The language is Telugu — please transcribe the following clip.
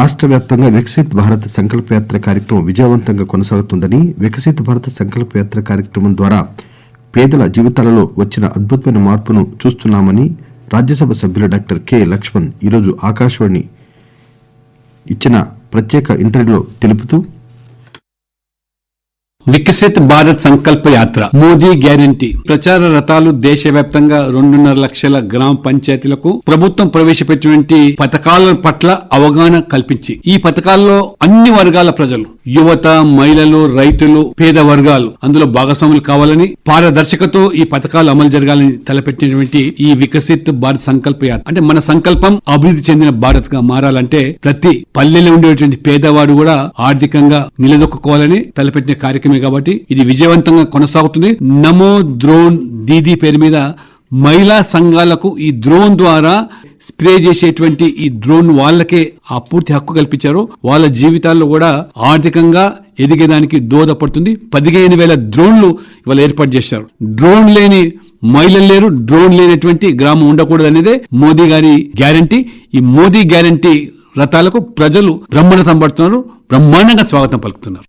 రాష్ట్ర వ్యాప్తంగా వికసిత్ భారత్ సంకల్ప యాత్ర కార్యక్రమం విజయవంతంగా కొనసాగుతుందని వికసిత్ భారత్ సంకల్పయాత్ర కార్యక్రమం ద్వారా పేదల జీవితాలలో వచ్చిన అద్భుతమైన మార్పును చూస్తున్నామని రాజ్యసభ సభ్యులు డాక్టర్ కె లక్ష్మణ్ ఈరోజు ఆకాశవాణి ఇచ్చిన ప్రత్యేక ఇంటర్వ్యూలో తెలుపుతూ వికసిత్ భారత్ సంకల్ప యాత్ర. మోదీ గ్యారంటీ. ప్రచార రథాలు దేశవ్యాప్తంగా రెండున్నర లక్షల గ్రామ పంచాయతీలకు ప్రభుత్వం ప్రవేశపెట్టినటువంటి పథకాల పట్ల అవగాహన కల్పించి ఈ పథకాల్లో అన్ని వర్గాల ప్రజలు యువత మహిళలు రైతులు పేద వర్గాలు అందులో భాగస్వాములు కావాలని పారదర్శకతో ఈ పథకాలు అమలు జరగాలని తలపెట్టినటువంటి ఈ వికసిత్ భారత్ సంకల్ప యాత్ర. అంటే మన సంకల్పం అభివృద్ధి చెందిన భారత్గా మారాలంటే ప్రతి పల్లెలో ఉండేటువంటి పేదవాడు కూడా ఆర్థికంగా నిలదొక్కుకోవాలని తలపెట్టిన కార్యక్రమం కాబట్టి ఇది విజయవంతంగా కొనసాగుతుంది. నమో ద్రోన్ దీదీ పేరు మీద మహిళా సంఘాలకు ఈ డ్రోన్ ద్వారా స్ప్రే చేసేటువంటి ఈ డ్రోన్ వాళ్ళకే ఆ పూర్తి హక్కు కల్పించారు. వాళ్ళ జీవితాల్లో కూడా ఆర్థికంగా ఎదిగేదానికి దోహదపడుతుంది. పదిహేను వేల డ్రోన్లు ఇవాళ ఏర్పాటు చేశారు. డ్రోన్ లేని మహిళలు లేరు డ్రోన్ లేనటువంటి గ్రామం ఉండకూడదు అనేదే మోదీ గారి గ్యారంటీ. ఈ మోదీ గ్యారంటీ రథాలకు ప్రజలు బ్రహ్మరథం పడుతున్నారు బ్రహ్మాండంగా స్వాగతం పలుకుతున్నారు.